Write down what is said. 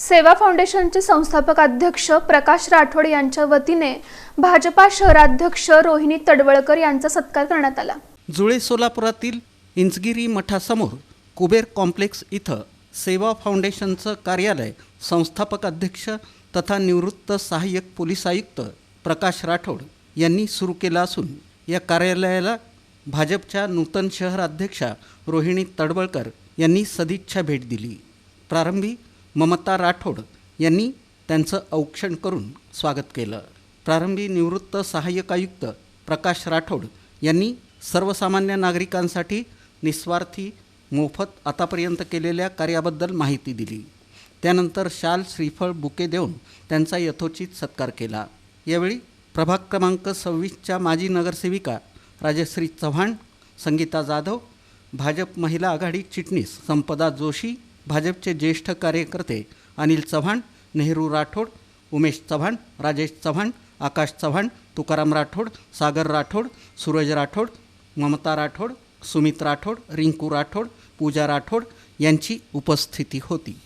सेवा फाउंडेशनचे संस्थापक अध्यक्ष प्रकाश राठोड यांच्या वतीने भाजपा शहराध्यक्ष रोहिणी तडवळकर यांचा सत्कार करण्यात आला. जुळे सोलापुरातील इंचगिरी मठासमोर कुबेर कॉम्प्लेक्स इथं सेवा फाउंडेशनचं कार्यालय संस्थापक अध्यक्ष तथा निवृत्त सहाय्यक पोलीस आयुक्त प्रकाश राठोड यांनी सुरू केलं असून या कार्यालयाला भाजपच्या नूतन शहर अध्यक्षा रोहिणी तडवळकर यांनी सदिच्छा भेट दिली. प्रारंभी ममता राठोड यांनी त्यांचं औक्षण करून स्वागत केलं. प्रारंभी निवृत्त सहाय्यक आयुक्त प्रकाश राठोड यांनी सर्वसामान्य नागरिकांसाठी निस्वार्थी मोफत आतापर्यंत केलेल्या कार्याबद्दल माहिती दिली. त्यानंतर शाल श्रीफळ बुके देऊन त्यांचा यथोचित सत्कार केला. यावेळी प्रभाग क्रमांक सव्वीसच्या माजी नगरसेविका राजश्री चव्हाण संगीता जाधव भाजप महिला आघाडी चिटणीस संपदा जोशी भाजपचे ज्येष्ठ कार्यकर्ते अनिल चव्हाण नेहरू राठोड उमेश चव्हाण राजेश चव्हाण आकाश चव्हाण तुकाराम राठोड सागर राठोड सूरज राठोड ममता राठोड सुमित राठोड रिंकू राठोड पूजा राठोड यांची उपस्थिती होती.